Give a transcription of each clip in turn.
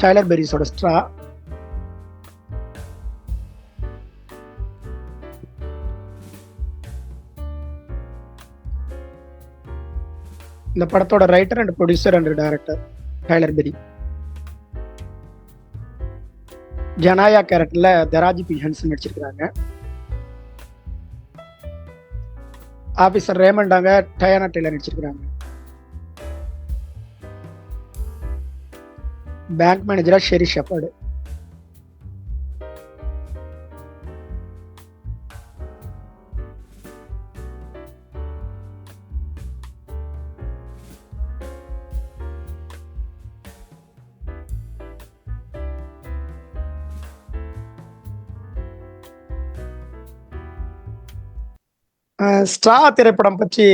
Tailor பெரிஸோட straw இந்த படத்தோட writer and producer and director Tyler Perry Janiyah கேரக்டர்ல Taraji P Henson நடிச்சிருக்கிறாங்க. Officer ரேமண்டாங்க டயானா டெய்லர் நடிச்சிருக்கிறாங்க. பேங்க் மேனேஜரா ஷெரி ஷெப்பர்டு ஸ்ட்ரா திரைப்படம் பற்றி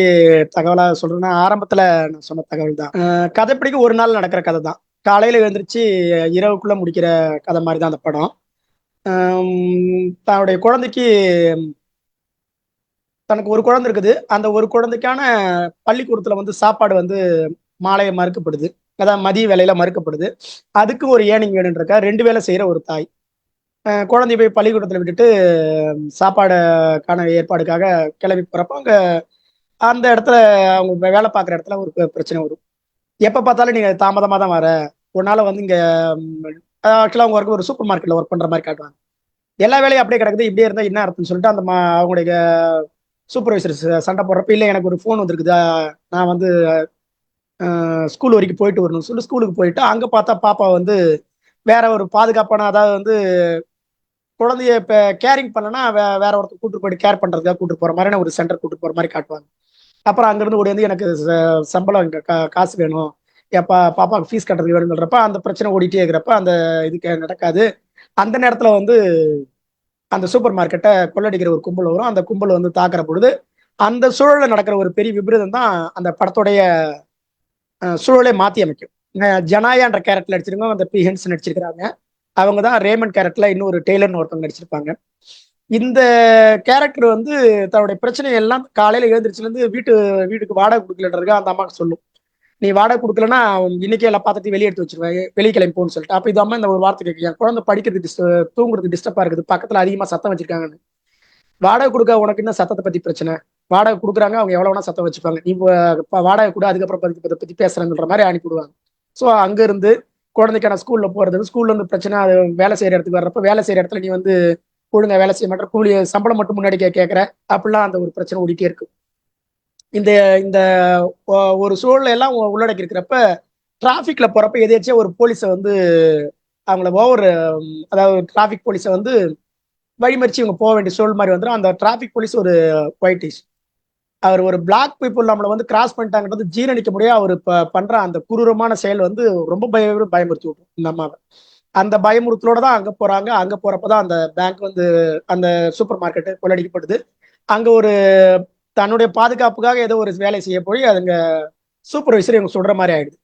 தகவலாக சொல்றேன்னா ஆரம்பத்துல நான் சொன்ன தகவல் தான் அஹ் கதைப்படிக்கு ஒரு நாள் நடக்கிற கதை தான் காலையில எழுந்திரிச்சு இரவுக்குள்ள முடிக்கிற கதை மாதிரி தான் அந்த படம். தன்னுடைய குழந்தைக்கு தனக்கு ஒரு குழந்தை இருக்குது. அந்த ஒரு குழந்தைக்கான பள்ளிக்கூடத்துல வந்து சாப்பாடு வந்து மாலையை மறுக்கப்படுது. அதான் மதிய வேலையில மறுக்கப்படுது. அதுக்கு ஒரு ஏனிங் வேணுன்றக்கா ரெண்டு வேலை செய்யற ஒரு தாய். குழந்தைய போய் பள்ளிக்கூடத்தில் விட்டுட்டு சாப்பாடுக்கான ஏற்பாடுக்காக கிளம்பி போறப்போ அங்க அந்த இடத்துல அவங்க வேலை பார்க்குற இடத்துல ஒரு பிரச்சனை வரும். எப்ப பார்த்தாலும் நீங்க தாமதமா தான் வர. உன்னால வந்து இங்க ஆக்சுவலா அவங்க ஒர்க் ஒரு சூப்பர் மார்க்கெட்ல ஒர்க் பண்ற மாதிரி காட்டுவாங்க. எல்லா வேலையும் அப்படியே கிடக்குது. இப்படியே இருந்தா என்ன அர்த்தம்னு சொல்லிட்டு அந்த மா- அவங்களுடைய சூப்பர்வைசர் சண்டை போடுறப்ப இல்லை எனக்கு ஒரு ஃபோன் வந்திருக்குதா? நான் வந்து ஸ்கூல் வரைக்கும் போயிட்டு வரணும்னு சொல்லி ஸ்கூலுக்கு போயிட்டு அங்க பார்த்தா பாப்பா வந்து வேற ஒரு பாதுகாப்பான அதாவது வந்து குழந்தைய இப்போ கேரிங் பண்ணனா வே வேற ஒருத்தர் கூட்டு போயிட்டு கேர் பண்றதுக்காக கூட்டு போற மாதிரியான ஒரு சென்டர் கூட்டு போற மாதிரி காட்டுவாங்க. அப்புறம் அங்கிருந்து ஓடி வந்து எனக்கு ச- சம்பளம் காசு வேணும். எப்பா பாப்பாவுக்கு ஃபீஸ் கட்டுறதுக்கு வேணுங்கிறப்ப அந்த பிரச்சனை ஓடிட்டே இருக்கிறப்ப அந்த இதுக்கு நடக்காது. அந்த நேரத்தில் வந்து அந்த சூப்பர் மார்க்கெட்டை கொள்ளடிக்கிற ஒரு கும்பல் வரும். அந்த கும்பல் வந்து தாக்குற பொழுது அந்த சூழலில் நடக்கிற ஒரு பெரிய விபரீதம் தான் அந்த படத்துடைய சூழலை மாற்றி அமைக்கும். ஜனாயான்ற கேரக்டர் நடிச்சிருக்கோம் அந்த பி ஹென்ஸ் நடிச்சிருக்கிறாங்க. அவங்க தான் ரேமன் கேரக்டர்ல இன்னொரு டெய்லர்னு ஒருத்தவங்க நடிச்சிருப்பாங்க. இந்த கேரக்டர் வந்து தன்னுடைய பிரச்சனை எல்லாம் காலையில எழுந்திரிச்சிலேருந்து வீட்டு வீட்டுக்கு வாடகை கொடுக்கலன்றதுக்கு அந்த அம்மாவுக்கு சொல்லும். நீ வாடகை கொடுக்கலன்னா இன்னைக்கே எல்லாம் பார்த்துட்டு வெளியே எடுத்து வச்சிருவேன் வெளியே கிளம்பி சொல்லிட்டு. அப்போ இது அம்மா இந்த ஒரு வார்த்தை கேட்கு என் குழந்தை படிக்கிறது டிஸ்ட தூங்குறது டிஸ்டர்பா இருக்குது. பக்கத்துல அதிகமா சத்தம் வச்சிருக்காங்கன்னு. வாடகை கொடுக்க உனக்கு என்ன சத்தத்தை பத்தி பிரச்சனை? வாடகை கொடுக்குறாங்க அவங்க எவ்வளோ வேணா சத்தம் வச்சுப்பாங்க. நீ வாடகை கூட அதுக்கப்புறம் பத்தி பற்றி பத்தி பேசுறேன்ற மாதிரி அனுப்பிவிடுவாங்க ஸோ அங்கேருந்து குழந்தைக்கான ஸ்கூல்ல போறது ஸ்கூல்ல இருந்து பிரச்சனை அது வேலை செய்யற இடத்துக்கு வர்றப்ப வேலை செய்யற இடத்துல நீ வந்து ஒழுங்கா வேலை செய்ய மாட்டேன். கூலி சம்பளம் மட்டும் முன்னாடி கே- அப்படிலாம் அந்த ஒரு பிரச்சனை ஓடிட்டே இருக்கு. இந்த இந்த ஒரு சூழலை எல்லாம் உள்ளடக்கி இருக்கிறப்ப டிராஃபிக்ல போறப்ப எதேச்சியா ஒரு போலீஸை வந்து அவங்கள ஓவர் அதாவது டிராஃபிக் போலீஸை வந்து வழிமறிச்சு இவங்க போக வேண்டிய சூழல் மாதிரி வந்துடும் அந்த டிராஃபிக் போலீஸ் ஒரு ஒயிட்டிஷ் அவர் ஒரு பிளாக் பீப்புள் நம்மளை வந்து கிராஸ் பண்ணிட்டாங்கன்றது ஜீரணிக்க முடியாது அவர் ப- பண்ற அந்த குரூரமான செயல் வந்து ரொம்ப பய பயமுறுத்தி விட்டோம் இந்த அம்மாவை. அந்த பயமுறுத்தலோட தான் அங்க போறாங்க. அங்க போறப்பதான் அந்த பேங்க் வந்து அந்த சூப்பர் மார்க்கெட்டு கொள்ளடிக்கப்படுது அங்க ஒரு தன்னுடைய பாதுகாப்புக்காக ஏதோ ஒரு வேலை செய்ய போய் அதுங்க சூப்பர்வைசர் இவங்க சொல்ற மாதிரி ஆயிடுது.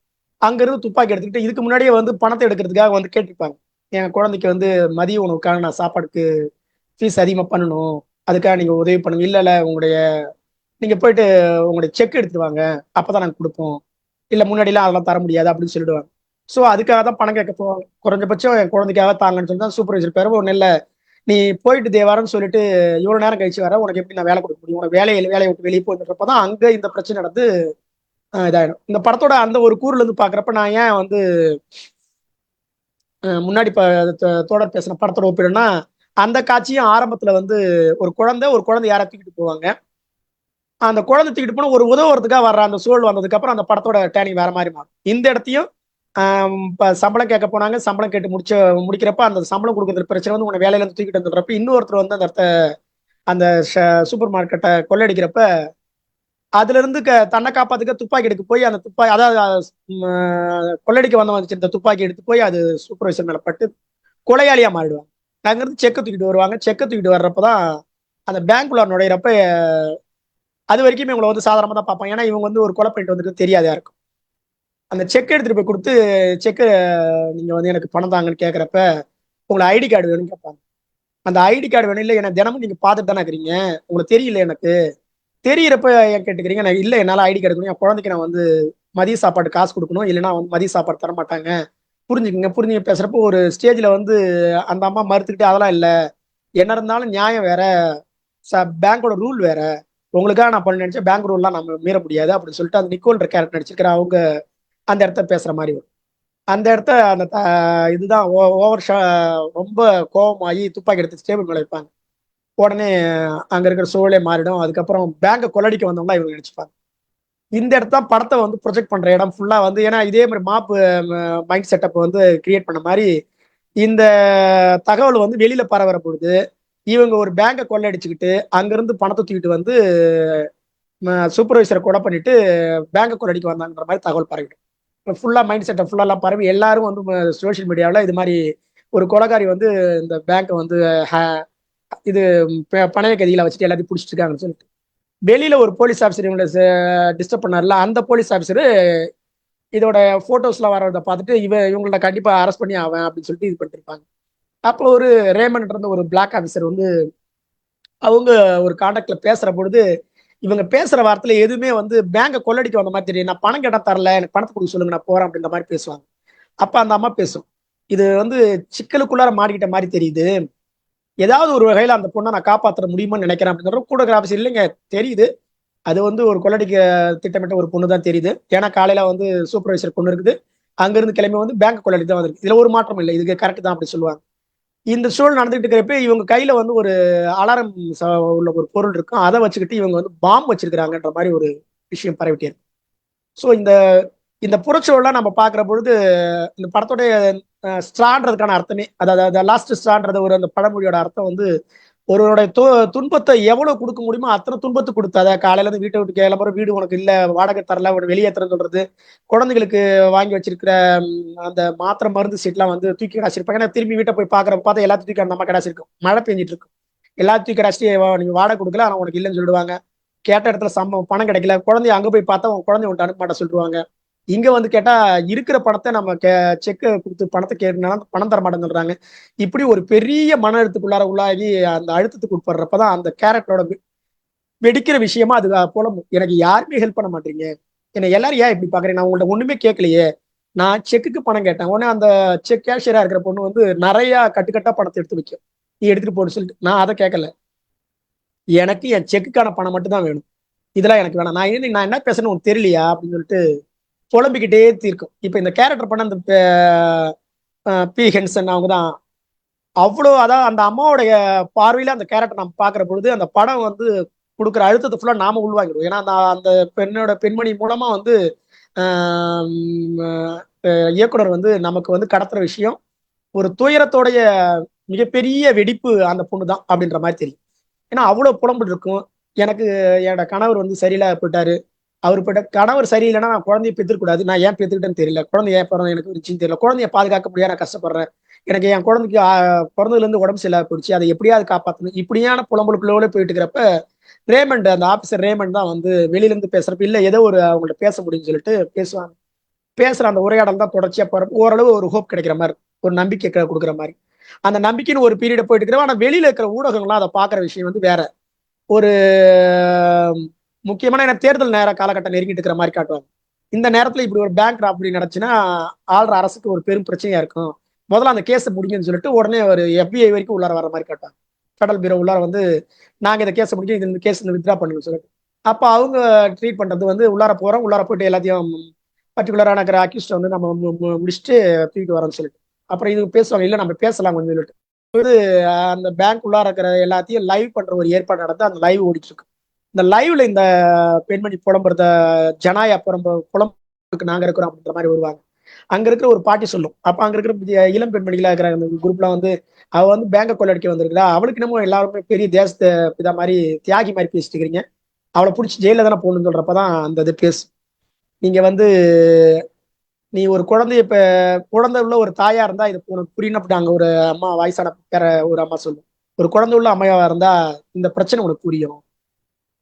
அங்க இருந்து துப்பாக்கி எடுத்துக்கிட்டு இதுக்கு முன்னாடியே வந்து பணத்தை எடுக்கிறதுக்காக வந்து கேட்டிருப்பாங்க. என் குழந்தைக்கு வந்து மதிய உணவுக்காக நான் சாப்பாடுக்கு ஃபீஸ் அதிகமாக பண்ணணும். அதுக்காக நீங்கள் உதவி பண்ணுங்க இல்லை இல்லை உங்களுடைய நீங்கள் போயிட்டு உங்களுடைய செக் எடுத்துட்டு வாங்க. அப்பதான் நாங்கள் கொடுப்போம். இல்லை முன்னாடிலாம் அதெல்லாம் தர முடியாது அப்படின்னு சொல்லிடுவாங்க. ஸோ அதுக்காக தான் பணம் கேட்க போவாங்க. குறைஞ்சபட்சம் என் குழந்தைக்காக தாங்கன்னு சொல்லி தான் சூப்பர்வைசர் பேர். ஒன்றும் இல்லை நீ போயிட்டு தேவாரன்னு சொல்லிட்டு இவ்வளோ நேரம் கழிச்சு வர உனக்கு எப்படி நான் வேலை கொடுக்க முடியும்? உனக்கு வேலையை வேலையை விட்டு வெளியே போயிருந்தப்ப தான் அங்கே இந்த பிரச்சனை நடந்து இதாகிடும் இதாயிடும். இந்த படத்தோட அந்த ஒரு கூறுல இருந்து பாக்குறப்ப நான் ஏன் வந்து முன்னாடி ப பேசின படத்தோட ஒப்பிடுன்னா அந்த காட்சியும் ஆரம்பத்தில் வந்து ஒரு குழந்தை ஒரு குழந்தை யாரை தூக்கிட்டு போவாங்க. அந்த குழந்தை தூக்கிட்டு போனால் ஒரு உதவுறதுக்காக வர்ற அந்த சூழல் வந்ததுக்கப்புறம் அந்த படத்தோட டேனிங் வேற மாதிரி மாறும். இந்த இடத்தையும் இப்போ சம்பளம் கேட்க போனாங்க. சம்பளம் கேட்டு முடிச்ச முடிக்கிறப்ப அந்த சம்பளம் கொடுக்கறது பிரச்சனை வந்து உன்னை வேலையில இருந்து தூக்கிட்டு வந்துடுறப்ப இன்னொருத்தர் வந்து அந்த இடத்த அந்த சூப்பர் மார்க்கெட்டை கொள்ளடிக்கிறப்ப அதுல இருந்து க தன்னை காப்பாத்துக்க துப்பாக்கி எடுக்க போய் அந்த துப்பாக்கி அதாவது கொள்ளடிக்க வந்த வச்சிருந்த துப்பாக்கி எடுத்து போய் அது சூப்பர்வைசர் மேல பட்டு கொலையாளியா மாறிடுவாங்க. அங்கிருந்து செக்கை தூக்கிட்டு வருவாங்க. செக்கை தூக்கிட்டு வர்றப்பதான் அந்த பேங்க்குள்ள நுழையிறப்ப அது வரைக்கும் இவங்களை வந்து சாதாரணமா தான் பார்ப்பாங்க. ஏன்னா இவங்க வந்து ஒரு கொலை பண்ணிட்டு வந்துட்டு தெரியாதா யாருக்கும் அந்த செக் எடுத்துட்டு போய் கொடுத்து செக்கு நீங்க வந்து எனக்கு பணம் தாங்கன்னு கேட்கறப்ப உங்களை ஐடி கார்டு வேணும்னு கேட்பாங்க அந்த ஐடி கார்டு வேணும் இல்லை எனக்கு தினமும் நீங்க பார்த்துட்டு தானே இருக்கிறீங்க? உங்களுக்கு தெரியல எனக்கு. தெரியறப்ப ஏன் கேட்டுக்கிறீங்க நான் இல்லை என்னால் ஐடி கார்டு கொடுக்கணும் என் குழந்தைக்கு நான் வந்து மதிய சாப்பாடு காசு கொடுக்கணும் இல்லைன்னா வந்து மதிய சாப்பாடு தர மாட்டாங்க. புரிஞ்சுக்கங்க புரிஞ்சுங்க பேசுறப்போ ஒரு ஸ்டேஜில் வந்து அந்த அம்மா மறுத்துக்கிட்டு அதெல்லாம் இல்லை. என்ன இருந்தாலும் நியாயம் வேற. ச பேங்கோட ரூல் வேற. உங்களுக்காக நான் பண்ண நினைச்சேன் பேங்க் ரூல்லாம் நம்ம மீற முடியாது அப்படின்னு சொல்லிட்டு அந்த நிக்கோல்ன்ற கேரக்டர் நடிச்சிருக்கிற அவங்க அந்த இடத்த பேசுகிற மாதிரி வரும். அந்த இடத்த அந்த த- இதுதான் ஓவர் ஷா ரொம்ப கோபமாகி துப்பாக்கி எடுத்து ஸ்டேபிள் மேலே வைப்பாங்க. உடனே அங்கே இருக்கிற சூழலே மாறிடும். அதுக்கப்புறம் பேங்கை கொள்ளடிக்க வந்தவங்களா இவங்க நினச்சிப்பாங்க. இந்த இடத்த படத்தை வந்து ப்ரொஜெக்ட் பண்ணுற இடம் ஃபுல்லாக வந்து ஏன்னா இதே மாதிரி மாப்பு மைண்ட் செட்டப் வந்து கிரியேட் பண்ண மாதிரி இந்த தகவல் வந்து வெளியில் பரவற பொழுது இவங்க ஒரு பேங்கை கொள்ளடிச்சுக்கிட்டு அங்கேருந்து பணத்தை தூக்கிட்டு வந்து சூப்பர்வைசரை கொலை பண்ணிட்டு பேங்கை கொள்ளடிக்க வந்தாங்கன்ற மாதிரி தகவல் பரவிடும். ஃபுல்லாக மைண்ட் செட்டை ஃபுல்லாலாம் பரவி எல்லாரும் வந்து சோஷியல் மீடியாவில் இது மாதிரி ஒரு கொலைகாரி வந்து இந்த பேங்க்கை வந்து இது ப- பணைய கதிகளை வச்சுட்டு எல்லாத்தையும் பிடிச்சிட்டு இருக்காங்கன்னு சொல்லிட்டு. வெளியில் ஒரு போலீஸ் ஆஃபீஸர் இவங்களை டிஸ்டர்ப் பண்ணார்ல அந்த போலீஸ் ஆஃபீஸரு இதோட ஃபோட்டோஸ்லாம் வரதை பார்த்துட்டு இவ இவங்கள்ட்ட கண்டிப்பாக அரெஸ்ட் பண்ணி ஆவேன் அப்படின்னு சொல்லிட்டு இது பண்ணிருப்பாங்க. அப்போ ஒரு ரேமண்ட் இருந்த ஒரு பிளாக் ஆஃபீஸர் வந்து அவங்க ஒரு கான்டாக்டில் பேசுகிற பொழுது இவங்க பேசுற வார்த்தையில எதுவுமே வந்து பேங்கை கொள்ளடிக்க வந்த மாதிரி தெரியும். நான் பணம் கேட்டா தரல எனக்கு பணத்தை கொடுக்க சொல்லுங்க நான் போறேன் அப்படின்ற மாதிரி பேசுவாங்க. அப்ப அந்த அம்மா பேசும். இது வந்து சிக்கலுக்குள்ளார மாடிக்கிட்ட மாதிரி தெரியுது. ஏதாவது ஒரு வகையில அந்த பொண்ணை நான் காப்பாற்ற முடியுமான்னு நினைக்கிறேன் அப்படின்ற கூட ஆஃபீஸ் இல்லைங்க தெரியுது. அது வந்து ஒரு கொள்ளடிக்க திட்டமிட்ட ஒரு பொண்ணு தான் தெரியுது. ஏன்னா காலையில வந்து சூப்பர்வைசர் பொண்ணு இருக்குது. அங்கிருந்து கிளம்பி வந்து பேங்க் கொள்ளடி தான் வந்திருக்கு. இதுல ஒரு மாற்றம் இல்லை. இதுக்கு கரெக்ட் தான் அப்படி சொல்லுவாங்க. இந்த சூழல் நடந்துகிட்டு இருக்கிறப்ப இவங்க கையில வந்து ஒரு அலாரம் உள்ள ஒரு பொருள் இருக்கும். அதை வச்சுக்கிட்டு இவங்க வந்து பாம்பு வச்சிருக்கிறாங்கன்ற மாதிரி ஒரு விஷயம் பரவிட்டே இருக்கு. ஸோ இந்த இந்த புறச்சூழலாம் நம்ம பார்க்குற பொழுது இந்த படத்தோடைய ஸ்ட்ரான்றதுக்கான அர்த்தமே அதாவது லாஸ்ட் ஸ்ட்ரான்றது ஒரு அந்த பழமொழியோட அர்த்தம் வந்து ஒருவருடைய து துன்பத்தை எவ்வளவு கொடுக்க முடியுமோ அத்தனை துன்பத்தை கொடுத்தாத காலையில இருந்து வீட்டை விட்டு கிளம்புற வீடு உனக்கு இல்ல வாடகை தரல வெளியே வெளியேற்றுறது சொல்றது குழந்தைகளுக்கு வாங்கி வச்சிருக்கிற அந்த மாத்திரை மருந்து சீட்லாம் வந்து தூக்கி கடாச்சிருப்பாங்க ஏன்னா திரும்பி வீட்டை போய் பாக்குற பார்த்தா எல்லாத்தையும் தூக்கி அந்த அம்மா கிடைச்சிருக்கும் மழை பெஞ்சிட்டு இருக்கும் எல்லாத்தையும் தூக்கி கடாச்சிட்டு நீங்க வாடகை கொடுக்கல ஆனா உனக்கு இல்லைன்னு சொல்லிடுவாங்க. கேட்ட இடத்துல சம்பவம் பணம் கிடைக்கல. குழந்தைய அங்க போய் பார்த்தா உன் குழந்தைய உன்ட்டு அனுப்ப மாட்ட சொல்லிடுவாங்க. இங்க வந்து கேட்டா இருக்கிற பணத்தை நம்ம செக்கை கொடுத்து பணத்தை கேட்டனால பணம் தர மாட்டேன்னு இப்படி ஒரு பெரிய மன அழுத்தத்துக்குள்ளார உள்ளாகி அந்த அழுத்தத்துக்கு உட்படுறப்பதான் அந்த கேரக்டரோட வெடிக்கிற விஷயமா அது போல எனக்கு யாருமே ஹெல்ப் பண்ண மாட்டீங்க. என்னை எல்லாரும் ஏன் இப்படி பாக்குறேன் நான் உங்கள்ட்ட ஒண்ணுமே கேட்கலையே நான் செக்குக்கு பணம் கேட்டேன். உடனே அந்த செக் கேஷியரா இருக்கிற பொண்ணு வந்து நிறைய கட்டுக்கட்டா பணத்தை எடுத்து வைக்கும். நீ எடுத்துட்டு போன்னு சொல்லிட்டு நான் அதை கேட்கல எனக்கு என் செக்குக்கான பணம் மட்டும் தான் வேணும். இதெல்லாம் எனக்கு வேணாம். நான் நான் என்ன பேசணும்? தெரியலையா? அப்படின்னு சொல்லிட்டு புலம்பிக்கிட்டே தீர்க்கும். இப்போ இந்த கேரக்டர் பண்ண அந்த பி ஹென்சன் அவங்க தான் அவ்வளோ அதான் அந்த அம்மாவுடைய பார்வையில அந்த கேரக்டர் நம்ம பார்க்குற பொழுது அந்த படம் வந்து கொடுக்குற அழுத்தத்தை ஃபுல்லாக நாம உள்வாங்கிடுவோம். ஏன்னா அந்த அந்த பெண்ணோட பெண்மணி மூலமா வந்து இயக்குனர் வந்து நமக்கு வந்து கடத்துற விஷயம். ஒரு துயரத்தோடைய மிகப்பெரிய வெடிப்பு அந்த பொண்ணு தான் அப்படின்ற மாதிரி தெரியும். ஏன்னா அவ்வளோ புலம்பு இருக்கும். எனக்கு என்னோட கணவர் வந்து சரியில்லாத போயிட்டாரு. அவர் போட்ட கணவர் சரியில்லைன்னா நான் குழந்தைய பெற்றுக்கூடாது. நான் ஏன் பெற்றுக்கிட்டேன்னு தெரியல. குழந்தை ஏன் பிறந்த எனக்கு இருந்துச்சுன்னு விஷயம் தெரியல. குழந்தைய பாதுகாக்க முடியாது. நான் கஷ்டப்படுறேன். எனக்கு என் குழந்தைக்கு பிறந்ததுலேருந்து இருந்து உடம்பு சரியில்லாத போயிடுச்சு. அதை எப்படியாவது காப்பாற்றணும் இப்படியான புலம்புகளுக்குள்ளே போயிட்டு இருக்கிறப்ப ரேமண்ட் அந்த ஆஃபீஸர் ரேமண்ட் தான் வந்து வெளியில இருந்து பேசுறப்ப இல்லை ஏதோ ஒரு அவங்கள்ட்ட பேச முடியும்னு சொல்லிட்டு பேசுவாங்க. பேசுகிற அந்த உரையாடல் தான் தொடர்ச்சியாக போறப்ப ஓரளவு ஒரு ஹோப் கிடைக்கிற மாதிரி ஒரு நம்பிக்கை கொடுக்குற மாதிரி. அந்த நம்பிக்கைன்னு ஒரு பீரியட போயிட்டு இருக்கிறோம் ஆனால் வெளியில் இருக்கிற ஊடகங்கள்லாம் அதை பார்க்குற விஷயம் வந்து வேற. ஒரு முக்கியமான எனக்கு தேர்தல் நேர காலகட்டம் நெருங்கிட்டு இருக்கிற மாதிரி காட்டுவாங்க. இந்த நேரத்துல இப்படி ஒரு பேங்க் ராபரி நடந்துச்சுன்னா ஆள்ற அரசுக்கு ஒரு பெரும் பிரச்சனையா இருக்கும். முதல்ல அந்த கேஸை முடிங்கன்னு சொல்லிட்டு உடனே ஒரு எஃபிஐ வரைக்கும் உள்ளார வர மாதிரி காட்டுவாங்க. ஃபெடரல் பீரோ உள்ளார வந்து நாங்க இந்த கேஸை முடிக்க இந்த கேஸ் வித்ரா பண்ணுங்க சொல்லிட்டு. அப்ப அவங்க ட்ரீட் பண்றது வந்து உள்ளார போறோம் உள்ளார போயிட்டு எல்லாத்தையும் பர்டிகுலரான இருக்கிற அக்யூஸ்ட் வந்து நம்ம மு- மு- முடிச்சுட்டு தூக்கிட்டு வரோம்னு சொல்லிட்டு. அப்புறம் இது பேசுவாங்க இல்லை நம்ம பேசலாம் கொஞ்சம் சொல்லிட்டு. இது அந்த பேங்க் உள்ளார இருக்கிற எல்லாத்தையும் லைவ் பண்ற ஒரு ஏற்பாடு நடந்து அந்த லைவ் ஓடிட்டு இருக்கு. இந்த லைவ்ல இந்த பெண்மணி புலம்புறத ஜனாயா புலம்ப புலம்புக்கு நாங்க இருக்கிறோம் அப்படின்ற மாதிரி வருவாங்க. அங்க இருக்கிற ஒரு பாட்டி சொல்லும். அப்ப அங்க இருக்கிற இளம் பெண்மணிகளா இருக்கிற அந்த குரூப்லாம் வந்து அவ வந்து பேங்க கொள்ளடிக்க வந்திருக்கா அவளுக்கு என்னமோ எல்லாருமே பெரிய தேசத்தை இதா மாதிரி தியாகி மாதிரி பேசிட்டு இருக்கிறீங்க. அவளை பிடிச்சி ஜெயில தானே போகணும்னு சொல்றப்பதான் அந்த இது பேசு நீங்க வந்து நீ ஒரு குழந்தைய இப்ப குழந்தை உள்ள ஒரு தாயா இருந்தா இது உனக்கு புரியணும் அப்படி அங்க ஒரு அம்மா வயசான பேர ஒரு அம்மா சொல்லும். ஒரு குழந்தை உள்ள அம்மையாவா இருந்தா இந்த பிரச்சனை உனக்கு புரியும்.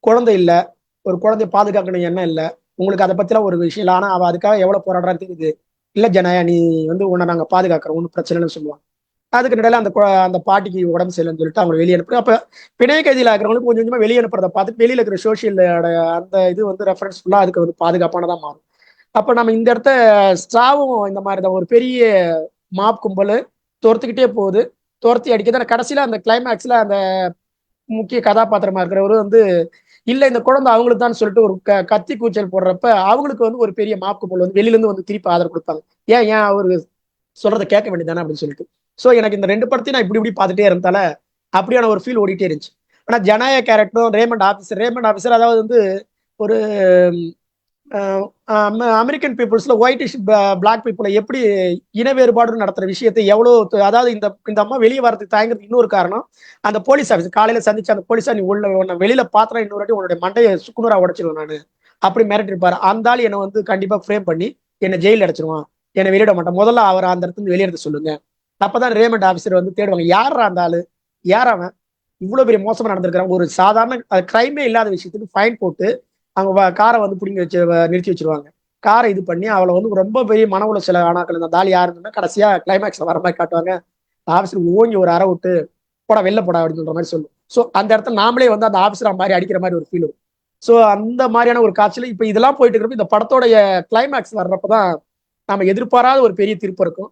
குழந்தை இல்லை ஒரு குழந்தைய பாதுகாக்கணும் எண்ணம் இல்லை உங்களுக்கு அதை பத்திலாம் ஒரு விஷயம் இல்லை. ஆனா அவ அதுக்காக எவ்வளவு போராடுறான்னு தெரியுது. இல்ல ஜனயா நீ வந்து உன்னை நாங்க பாதுகாக்கிறோம் ஒன்றும் பிரச்சனைன்னு சொல்லுவாங்க. அதுக்கு நடுவில் அந்த கு- அந்த பாட்டிக்கு உடம்பு சரியில்லைன்னு சொல்லிட்டு அவங்க வெளியே அனுப்புறோம் அப்ப பிணை கைதியில் இருக்கிறவங்களுக்கு கொஞ்சம் கொஞ்சமா வெளியே அனுப்புறத பார்த்து வெளியில இருக்கிற சோஷியல் அந்த இது வந்து ரெஃபரன்ஸ் ஃபுல்லா அதுக்கு வந்து பாதுகாப்பானதா மாறும். அப்ப நம்ம இந்த இடத்த ஸ்ட்ராவும் இந்த மாதிரி தான் ஒரு பெரிய மாப் கும்பல் துரத்துக்கிட்டே போகுது. துரத்தி அடிக்கிறது. கடைசியில அந்த கிளைமேக்ஸ்ல அந்த முக்கிய கதாபாத்திரமா இருக்கிறவரும் வந்து இல்ல இந்த குழந்தை அவங்களுக்கு தான் சொல்லிட்டு ஒரு க கத்தி கூச்சல் போடுறப்ப அவங்களுக்கு வந்து ஒரு பெரிய மாப்பு போல் வந்து வெளியிலேருந்து வந்து திருப்பி ஆதரவு கொடுப்பாங்க. ஏன் ஏன் அவரு சொல்றதை கேட்க வேண்டியதானே அப்படின்னு சொல்லிட்டு. ஸோ எனக்கு இந்த ரெண்டு படத்தையும் நான் இப்படி இப்படி பார்த்துட்டே இருந்தால அப்படியான ஒரு ஃபீல் ஓடிட்டே இருந்துச்சு. ஆனா ஜனாய கேரக்டரும் ரேமண்ட் ஆஃபீஸர் ரேமண்ட் ஆஃபீஸர் அதாவது வந்து ஒரு அமெரிக்கன் பீப்புள்ஸ்ல ஒயிட்டிஷ் பிளாக் பீப்புளை எப்படி இன வேறுபாடு நடத்துற விஷயத்தை எவ்வளோ அதாவது இந்த இந்த அம்மா வெளியே வரதுக்கு தயங்குறதுக்கு இன்னொரு காரணம் அந்த போலீஸ் ஆஃபீஸ் காலையில சந்திச்சு அந்த போலீஸா நீ உள்ள வெளியில பாத்திரம் இன்னொரு வாட்டி உன்னுடைய மண்டையை சுக்குநூறா உடைச்சிருவேன் நான் அப்படி மிரட்டிருப்பாரு அந்த ஆள் என்னை வந்து கண்டிப்பா ஃப்ரேம் பண்ணி என்னை ஜெயிலில் அடைச்சிருவான். என்னை வெளியிட மாட்டேன். முதல்ல அவர் அந்த இடத்துல வெளியெடுத்து சொல்லுங்க. அப்பதான் ரேமெண்ட் ஆஃபீஸர் வந்து தேடுவாங்க. யார் அந்த ஆளு? யார் அவன்? இவ்வளவு பெரிய மோசமா நடந்திருக்கிறான். ஒரு சாதாரண கிரைமே இல்லாத விஷயத்துக்கு ஃபைன் போட்டு அவங்க காரை வந்து பிடிங்கி வச்சு நிறுத்தி வச்சிருவாங்க. காரை இது பண்ணி அவளை வந்து ரொம்ப பெரிய மன உள்ள சில ஆனாக்கள் இந்த தாலி யாருன்னா கடைசியா கிளைமேக்ஸ்ல வர மாதிரி காட்டுவாங்க. ஆஃபீஸர் ஓங்கி ஒரு அறை விட்டு போட வெளில போட அப்படின்னு மாதிரி சொல்லும். ஸோ அந்த இடத்துல நாமளே வந்து அந்த ஆஃபீஸர் மாதிரி அடிக்கிற மாதிரி ஒரு ஃபீல் வரும். ஸோ அந்த மாதிரியான ஒரு காட்சியில் இப்போ இதெல்லாம் போயிட்டு இருக்கிறப்ப இந்த படத்தோடைய கிளைமேக்ஸ் வர்றப்பதான் நம்ம எதிர்பாராத ஒரு பெரிய திருப்பம் இருக்கும்.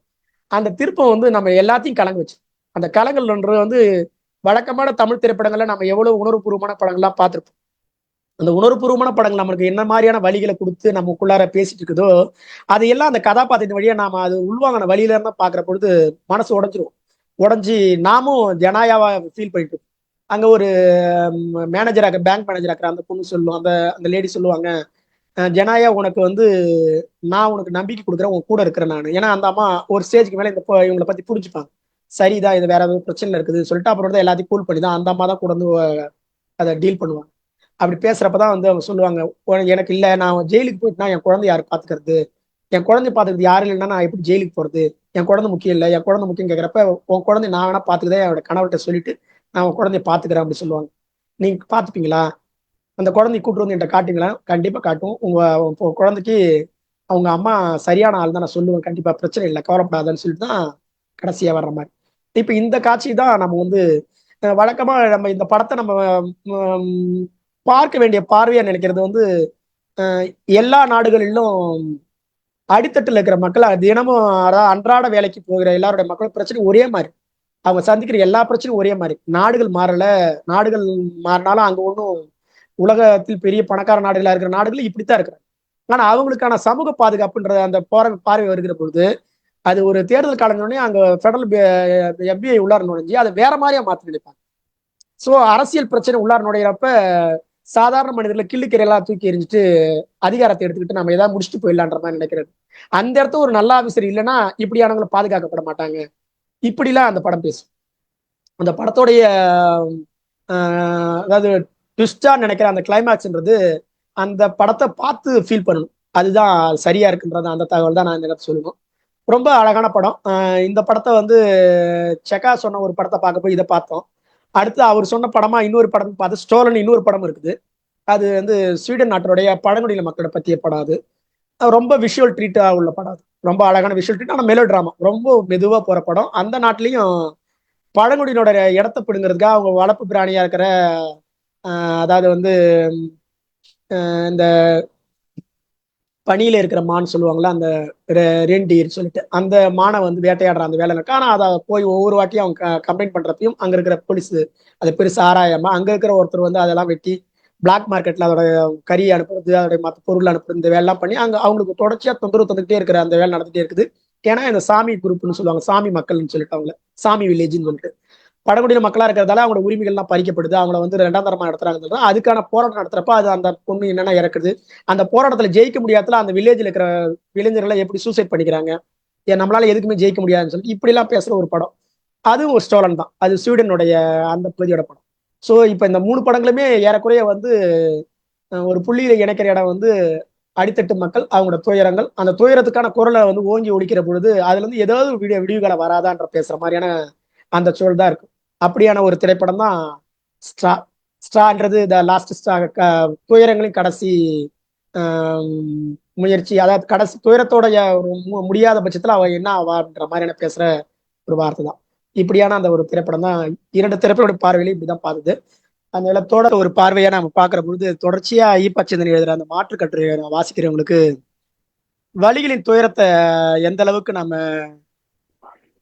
அந்த திருப்பம் வந்து நம்ம எல்லாத்தையும் கலங்க வச்சு அந்த கலங்கள்ன்றது வந்து வழக்கமான தமிழ் திரைப்படங்கள்ல நம்ம எவ்வளவு உணர்வுபூர்வமான படங்கள்லாம் பார்த்துருப்போம். அந்த உணர்வுபூர்வமான படங்கள் நம்மளுக்கு என்ன மாதிரியான வழிகளை கொடுத்து நமக்குள்ளார பேசிட்டு இருக்குதோ அதையெல்லாம் அந்த கதாபாத்திரத்தின் வழியா நாம அது உள்வாங்கின வழியில இருந்தா பாக்குற பொழுது மனசு உடஞ்சிரும். உடஞ்சி நாமும் ஜனாயாவா ஃபீல் பண்ணிட்டு அங்க ஒரு மேனேஜராக பேங்க் மேனேஜராக அந்த பொண்ணு சொல்லுவோம் அந்த அந்த லேடி சொல்லுவாங்க ஜனாயா உனக்கு வந்து நான் உனக்கு நம்பிக்கை கொடுக்குறேன் உன் கூட இருக்கிறேன் நான். ஏன்னா அந்த அம்மா ஒரு ஸ்டேஜ்க்கு மேலே இந்த இவங்களை பத்தி புரிஞ்சுப்பாங்க. சரிதான் இது வேற ஏதாவது பிரச்சனை இருக்குது. சொல்லிட்டு அப்புறம் தான் எல்லாத்தையும் கூல் பண்ணி தான் அந்த அம்மா தான் கூட வந்து அதை டீல் பண்ணுவாங்க. அப்படி பேசுறப்பதான் வந்து அவங்க சொல்லுவாங்க எனக்கு இல்லை நான் ஜெயிலுக்கு போயிட்டுனா என் குழந்தை யாரு பாத்துக்கிறது? என் குழந்தை பாத்துக்கிறது யாரும் இல்லைன்னா நான் எப்படி ஜெயிலுக்கு போறது? என் குழந்தை முக்கியம் இல்லை என் குழந்தை முக்கியம் கேட்கறப்ப உன் குழந்தை நான் வேணா பாத்துக்கிறேன் என்னோட கணவர்கிட்ட சொல்லிட்டு நான் உன் குழந்தைய பாத்துக்கிறேன் அப்படி சொல்லுவாங்க. நீங்க பாத்துப்பீங்களா? அந்த குழந்தை கூட்டு வந்து என்கிட்ட காட்டுங்களா கண்டிப்பா காட்டும் உங்க குழந்தைக்கு அவங்க அம்மா சரியான ஆள் தான் நான் சொல்லுவேன். கண்டிப்பா பிரச்சனை இல்லை கவலைப்படாதுன்னு சொல்லிட்டு தான் கடைசியா வர்ற மாதிரி. இப்ப இந்த காட்சி தான் நம்ம வந்து வழக்கமா நம்ம இந்த படத்தை நம்ம பார்க்க வேண்டிய பார்வையா நினைக்கிறது வந்து எல்லா நாடுகளிலும் அடித்தட்டில் இருக்கிற மக்கள் தினமும் அதாவது அன்றாட வேலைக்கு போகிற எல்லாருடைய மக்கள் பிரச்சனை ஒரே மாதிரி. அவங்க சந்திக்கிற எல்லா பிரச்சனையும் ஒரே மாதிரி. நாடுகள் மாறல நாடுகள் மாறினாலும் அங்க ஒன்றும் உலகத்தில் பெரிய பணக்கார நாடுகளா இருக்கிற நாடுகள் இப்படித்தான் இருக்கிறாங்க. ஆனா அவங்களுக்கான சமூக பாதுகாப்புன்ற அந்த போற பார்வை வருகிற பொழுது அது ஒரு தேர்தல் காலங்களே அங்க பெடரல் எஃபிஐ உள்ளார நுழைஞ்சி அதை வேற மாதிரியா மாத்தி நினைப்பாங்க. ஸோ அரசியல் பிரச்சனை உள்ளார நுழையிறப்ப சாதாரண மனிதர்களை கிள்ளுக்கரையெல்லாம் தூக்கி எரிஞ்சிட்டு அதிகாரத்தை எடுத்துக்கிட்டு நம்ம ஏதாவது முடிச்சுட்டு போயிடலான்ற மாதிரி நினைக்கிறது. அந்த இடத்த ஒரு நல்ல ஆஃபீஸர் இல்லைன்னா இப்படியானவங்களை பாதுகாக்கப்பட மாட்டாங்க. இப்படிலாம் அந்த படம் பேசும். அந்த படத்தோடைய அதாவது ட்விஸ்டா நினைக்கிற அந்த கிளைமேக்ஸ்ன்றது அந்த படத்தை பார்த்து ஃபீல் பண்ணணும். அதுதான் சரியா இருக்குன்றது அந்த தகவல் தான் நான் இந்த இடத்துல சொல்லணும். ரொம்ப அழகான படம். இந்த படத்தை வந்து செக்கா சொன்ன ஒரு படத்தை பார்க்க போய் இதை பார்த்தோம். அடுத்து அவர் சொன்ன படமா இன்னொரு படம் பார்த்து ஸ்டோலன் இன்னொரு படம் இருக்குது. அது வந்து ஸ்வீடன் நாட்டினுடைய பழங்குடியின மக்களை பற்றிய படம் அது. ரொம்ப விஷுவல் ட்ரீட்டா உள்ள படம் அது. ரொம்ப அழகான விஷுவல் ட்ரீட் ஆனால் மெலோ ட்ராமா ரொம்ப மெதுவாக போற படம். அந்த நாட்டிலையும் பழங்குடியினோட இடத்த பிடுங்கிறதுக்காக அவங்க வளர்ப்பு பிராணியா இருக்கிற அதாவது வந்து இந்த பனியில இருக்கிற மான் சொல்லுவாங்களா அந்த ரெண்டீர் சொல்லிட்டு அந்த மானை வந்து வேட்டையாடுற அந்த வேலை இருக்கு ஆனா அதை போய் ஒவ்வொரு வாட்டியும் அவங்க கம்ப்ளைண்ட் பண்றப்பையும் அங்க இருக்கிற போலீஸ் அதை பெருசு ஆராயாம அங்க இருக்கிற ஒருத்தர் வந்து அதெல்லாம் வெட்டி பிளாக் மார்க்கெட்ல அதோட கறி அனுப்புறது அதோட மற்ற பொருள் அனுப்புறது இந்த வேலைலாம் பண்ணி அங்க அவங்களுக்கு தொடர்ச்சியா தொந்தரவு தந்துகிட்டே இருக்கிற அந்த வேலை நடந்துட்டே இருக்குது. ஏன்னா இந்த சாமி குரூப்னு சொல்லுவாங்க சாமி மக்கள்னு சொல்லிட்டு அவங்க சாமி வில்லேஜ்னு சொல்லிட்டு. பழங்குடியின மக்களா இருக்கிறதால அவங்களோட உரிமைகள்லாம் பறிக்கப்படுது. அவங்கள வந்து ரெண்டாம் தரமா நடத்துறாங்க அதுக்கான போராட்டம் நடத்துறப்ப அது அந்த பொண்ணு என்னென்ன இறக்குது. அந்த போராட்டத்துல ஜெயிக்க முடியாதுல அந்த வில்லேஜ்ல இருக்கிற இளைஞர்களை எப்படி சூசைட் பண்ணிக்கிறாங்க. ஏன் நம்மளால எதுக்குமே ஜெயிக்க முடியாதுன்னு சொல்லி இப்படிலாம் பேசுகிற பேசுற ஒரு படம். அதுவும் ஒரு ஸ்டோலன் தான். அது ஸ்வீடனுடைய அந்த பகுதியோட படம். ஸோ இப்போ இந்த மூணு படங்களுமே ஏறக்குறைய வந்து ஒரு புள்ளியில இணைக்கிற இடம் வந்து அடித்தட்டு மக்கள் அவங்களோட துயரங்கள் அந்த துயரத்துக்கான குரலை வந்து ஓங்கி ஒழிக்கிற பொழுது அதுல இருந்து ஏதாவது விடிய விடிவுகளை வராதான்ற பேசுற மாதிரியான அந்த சூழல் தான் இருக்கும் அப்படியான ஒரு திரைப்படம் தான் ஸ்ட்ரா ஸ்ட்ரான்றது த லாஸ்ட் ஸ்ட்ரா துயரங்களின் கடைசி முயற்சி அதாவது கடைசி துயரத்தோடைய ஒரு முடியாத பட்சத்துல அவள் என்ன ஆவான்ற மாதிரியான பேசுற ஒரு வார்த்தை தான் இப்படியான அந்த ஒரு திரைப்படம் தான் இரண்டு திரைப்பட இப்படி இப்படிதான் பார்த்தது அந்த தொடர் ஒரு பார்வையா நம்ம பாக்குற பொழுது தொடர்ச்சியா ஈப்பச்சந்தன் எழுதுற அந்த மாற்று கட்டுரை வாசிக்கிறவங்களுக்கு வழிகளின் துயரத்தை எந்த அளவுக்கு நாம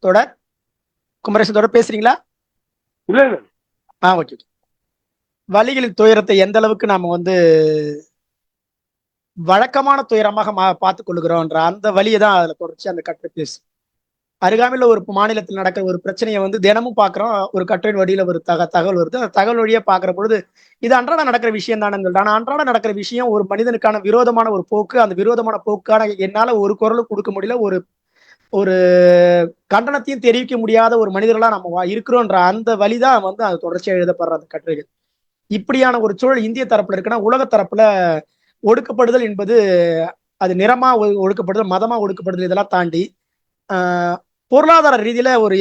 தொடர் குமரேசன் தொடர் பேசுறீங்களா? இல்ல இல்ல. ஆ ஓகே வலிகளின் துயரத்தை எந்த அளவுக்கு நாம வந்து வழக்கமான துயரமாக மா பார்த்துக் கொள்கிறோம்ன்ற அந்த வழியை தான் அதில் தொடர்ச்சி அந்த கட்டுரை பேசு. அருகாமையில் ஒரு மாநிலத்தில் நடக்கிற ஒரு பிரச்சனையை வந்து தினமும் பார்க்குறோம். ஒரு கட்டுரையின் வழியில ஒரு தக தகவல் வருது. அந்த தகவல் வழியா பார்க்குற பொழுது இது அன்றாட நடக்கிற விஷயம் தானே ஆனால் அன்றாட நடக்கிற விஷயம் ஒரு மனிதனுக்கான விரோதமான ஒரு போக்கு. அந்த விரோதமான போக்கான என்னால ஒரு குரலும் கொடுக்க முடியல. ஒரு ஒரு கண்டனத்தையும் தெரிவிக்க முடியாத ஒரு மனிதர்களா நம்ம வா- இருக்கிறோன்ற அந்த வழிதான் வந்து அது தொடர்ச்சியாக எழுதப்படுற அந்த கட்டுரைகள். இப்படியான ஒரு சூழல் இந்திய தரப்புல இருக்குன்னா உலக தரப்புல ஒடுக்கப்படுதல் என்பது அது நிறமா ஒ- ஒடுக்கப்படுதல் மதமா ஒடுக்கப்படுதல் இதெல்லாம் தாண்டி பொருளாதார ரீதியில ஒரு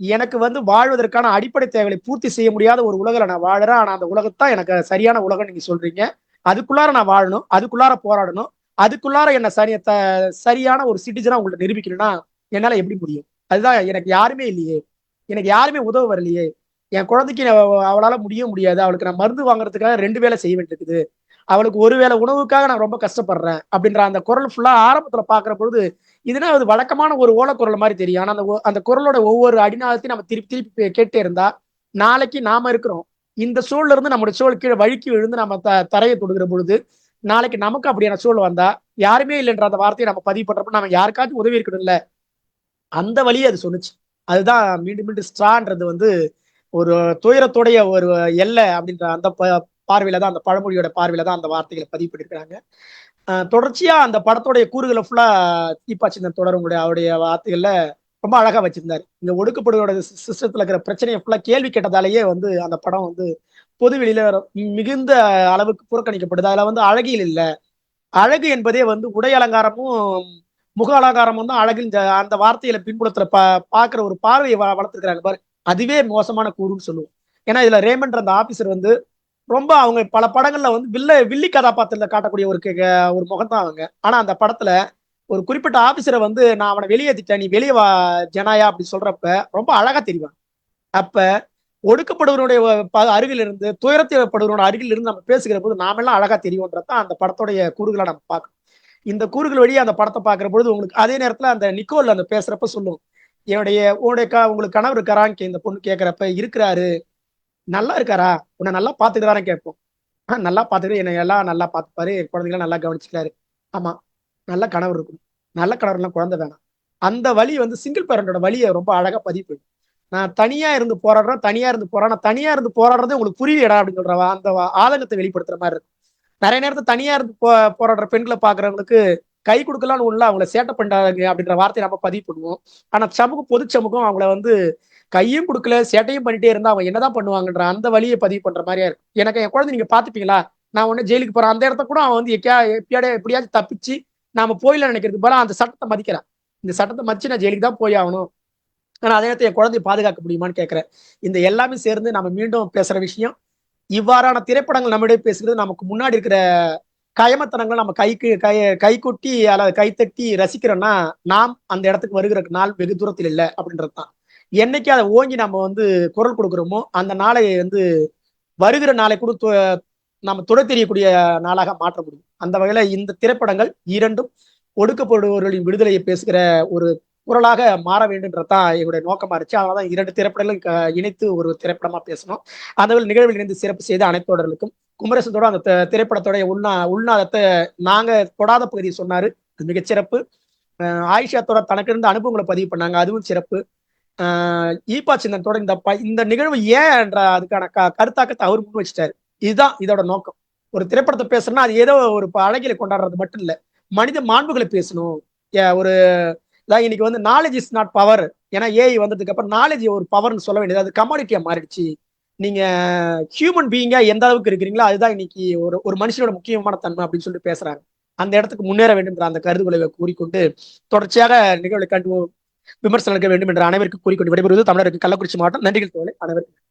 எனக்கு வந்து வாழ்வதற்கான அடிப்படை தேவைகளை பூர்த்தி செய்ய முடியாத ஒரு உலகில் நான் வாழறேன். ஆனா அந்த உலகத்தான் எனக்கு சரியான உலகம் நீங்க சொல்றீங்க. அதுக்குள்ளார நான் வாழணும். அதுக்குள்ளார போராடணும். அதுக்குள்ளார என்ன சரிய சரியான ஒரு சிட்டிசனா உங்களை நிரூபிக்கணும்னா என்னால எப்படி முடியும்? அதுதான் எனக்கு யாருமே இல்லையே. எனக்கு யாருமே உதவ வரலையே. என் குழந்தைக்கு அவளால முடிய முடியாது. அவளுக்கு நான் மருந்து வாங்குறதுக்காக ரெண்டு வேலை செய்ய வேண்டியிருக்குது. அவளுக்கு ஒரு வேளை உணவுக்காக நான் ரொம்ப கஷ்டப்படுறேன் அப்படின்ற அந்த குரல் ஃபுல்லா ஆரம்பத்துல பாக்குற பொழுது இதுனா அது வழக்கமான ஒரு ஓலக்குரல் மாதிரி தெரியும். ஆனா அந்த அந்த குரலோட ஒவ்வொரு அடிநாதத்தையும் நம்ம திருப்பி திருப்பி கேட்டே இருந்தா நாளைக்கு நாம இருக்கிறோம். இந்த சூழல்ல இருந்து நம்மளுடைய சூழல் கீழே வழுக்கி விழுந்து நம்ம த தரையை தொடுகிற பொழுது நாளைக்கு நமக்கு அப்படியான சூழல் வந்தா யாருமே இல்லைன்ற அந்த வார்த்தையை நம்ம பதிவு பண்றப்ப நம்ம யாருக்காச்சும் உதவி இருக்கணும்ல? அந்த வழியை அது சொன்னுச்சு. அதுதான் மீண்டும் மீண்டும் ஸ்ட்ரான்றது வந்து ஒரு துயரத்துடைய ஒரு எல்லை அப்படின்ற அந்த ப- பார்வையில தான் அந்த பழமொழியோட பார்வையில தான் அந்த வார்த்தைகளை பதிவு பண்ணியிருக்கிறாங்க தொடர்ச்சியா அந்த படத்துடைய கூறுகளை ஃபுல்லா தீபாச்சிந்தன் தொடர் உங்களுடைய அவருடைய வார்த்தைகள்ல ரொம்ப அழகா வச்சிருந்தாரு. இந்த ஒடுக்கப்படுவோட சிஸ்டத்துல இருக்கிற பிரச்சனையை ஃபுல்லா கேள்வி கேட்டதாலேயே வந்து அந்த படம் வந்து பொது வெளியில மிகுந்த அளவுக்கு புறக்கணிக்கப்படுது. அதுல வந்து அழகியல் இல்ல. அழகு என்பதே வந்து உடை அலங்காரமும் முக அலங்காரமும் தான் அழகில் அந்த வார்த்தையில பின்புலத்துல பா பாக்குற ஒரு பார்வையை வ- வளர்த்துருக்காங்க பாரு அதுவே மோசமான கூறுன்னு சொல்லுவோம். ஏன்னா இதுல ரேமண்ட் அந்த ஆபீசர் வந்து ரொம்ப அவங்க பல படங்கள்ல வந்து வில்ல வில்லி கதாபாத்திரத்துல காட்டக்கூடிய ஒரு கே- ஒரு முகம் தான் அவங்க. ஆனா அந்த படத்துல ஒரு குறிப்பிட்ட ஆபீசரை வந்து நான் அவனை வெளியேற்றிட்டேன் நீ வெளியே வா ஜனாயா அப்படின்னு சொல்றப்ப ரொம்ப அழகா தெரிவான் அப்ப ஒடுக்கப்படுவனுடைய அருகில் இருந்து துயரத்தைப்படுவனோட அருகில் இருந்து நம்ம பேசுகிற போது நாமெல்லாம் அழகா தெரியும்ன்றதான் அந்த படத்துடைய கூறுகளை நம்ம பார்க்கணும். இந்த கூறுகள் வழியே அந்த படத்தை பார்க்குற பொழுது உங்களுக்கு அதே நேரத்துல அந்த நிக்கோல் அந்த பேசுறப்ப சொல்லுவோம் என்னுடைய உன்னுடைய க உங்களுக்கு கணவர் இருக்காரான்னு கே- இந்த பொண்ணு கேட்கறப்ப இருக்கிறாரு. நல்லா இருக்காரா? உன்னை நல்லா பார்த்துக்கிறாரான்னு கேட்போம். ஆஹ் நல்லா பார்த்துக்கிட்டு என்னை எல்லாம் நல்லா பார்த்துப்பாரு. என் குழந்தைகளை நல்லா கவனிச்சுக்கிறாரு. ஆமா நல்ல கணவர் இருக்கும் நல்ல கணவர்லாம் குழந்தை வேணாம். அந்த வழி வந்து சிங்கிள் பேரண்டோட வழியை ரொம்ப அழகா பதிவு நான் தனியா இருந்து போராடுறேன் தனியா இருந்து போறேன் தனியா இருந்து போராடுறது உங்களுக்கு புரியலடா அப்படின்னு சொல்றவா அந்த ஆதங்கத்தை வெளிப்படுத்துற மாதிரி இருக்கும். நிறைய நேரத்துல தனியா இருந்து போ போராடுற பெண்களை பாக்குறவங்களுக்கு கை கொடுக்கலாம்னு உள்ள அவங்கள சேட்டை பண்ணாங்க அப்படின்ற வார்த்தையை நம்ம பதிவு பண்ணுவோம். ஆனா சமூகம் பொது சமூகம் அவங்கள வந்து கையும் கொடுக்கல சேட்டையும் பண்ணிட்டே இருந்தா அவங்க என்னதான் பண்ணுவாங்கன்ற அந்த வழியை பதிவு பண்ற மாதிரியா இருக்கும். எனக்கு என் குழந்தை நீங்க பாத்துப்பீங்களா நான் உடனே ஜெயிலுக்கு போறேன். அந்த இடத்த கூட அவன் வந்து எக்கா எப்படியாடே எப்படியாச்சும் தப்பிச்சு நாம போயில நினைக்கிறதுக்கு போல அந்த சட்டத்தை மதிக்கிறான். இந்த சட்டத்தை மதிச்சு நான் ஜெயிலுக்கு தான் போய் ஆகணும். ஆனா அதே நேரத்தில் என் பாதுகாக்க முடியுமான்னு கேட்குறேன் இந்த எல்லாமே சேர்ந்து நம்ம மீண்டும் பேசுற விஷயம் இவ்வாறான திரைப்படங்கள் நம்மிடையே பேசுகிறது நமக்கு முன்னாடி இருக்கிற கயமத்தனங்கள் நம்ம கைக்கு கை கைக்குட்டி அல்லது கைத்தட்டி ரசிக்கிறோம்னா நாம் அந்த இடத்துக்கு வருகிற நாள் வெகு தூரத்தில் இல்லை அப்படின்றது தான். என்னைக்கு அதை ஓங்கி நம்ம வந்து குரல் கொடுக்குறோமோ அந்த நாளை வந்து வருகிற நாளை கூட து- நம்ம துடை தெரியக்கூடிய நாளாக மாற்ற முடியும். அந்த வகையில இந்த திரைப்படங்கள் இரண்டும் ஒடுக்கப்படுபவர்களின் விடுதலையை பேசுகிற ஒரு குரலாக மாற வேண்டும்ன்றதான் எங்களுடைய நோக்கமா இருந்துச்சு. அதனாலதான் இரண்டு திரைப்படங்களும் க- இணைத்து ஒரு திரைப்படமா பேசணும் அந்த நிகழ்வில் இணைந்து சிறப்பு செய்த அனைத்தோடர்களுக்கும் குமரசத்தோட அந்த திரைப்படத்தோடைய உள்நா உள்நாதத்தை நாங்க தொடாத பகுதியை சொன்னாரு. அது மிகச்சிறப்பு ஆயிஷாத்தோட தனக்கு இருந்த அனுபவங்களை பதிவு பண்ணாங்க. அதுவும் சிறப்பு. ஆஹ் ஈப்பா சின்னத்தோட இந்த ப- இந்த நிகழ்வு ஏன் என்ற அதுக்கான க கருத்தாக்கத்தை அவர் முன் வச்சிட்டாரு. இதுதான் இதோட நோக்கம். ஒரு திரைப்படத்தை பேசணும்னா அது ஏதோ ஒரு ப- கொண்டாடுறது மட்டும் இல்லை. மனித மாண்புகளை பேசணும். ஏ- ஒரு இன்னைக்கு வந்து நாலேஜ் இஸ் நாட் பவர் ஏன்னா ஏஐ வந்ததுக்கு அப்புறம் நாலேஜ் ஒரு பவர்னு சொல்ல வேண்டியது. அது கமாடிட்டியா மாறிடுச்சு. நீங்க ஹியூமன் பீயிங்கா எந்த அளவுக்கு இருக்கிறீங்களோ அதுதான் இன்னைக்கு ஒரு ஒரு மனுஷனோட முக்கியமான தன்மை அப்படின்னு சொல்லிட்டு பேசுறாங்க. அந்த இடத்துக்கு முன்னேற வேண்டும் என்ற அந்த கருதுகோளை கூறிக்கொண்டு தொடர்ச்சியாக நிகழ்வுகளை கண்டு விமர்சனம் வேண்டும் என்ற அனைவருக்கும் கூறிக்கொண்டு விடைபெறுவது தமிழருக்கு கள்ளக்குறிச்சி மாவட்டம். நன்றிகள் தோழை. அனைவருக்கும்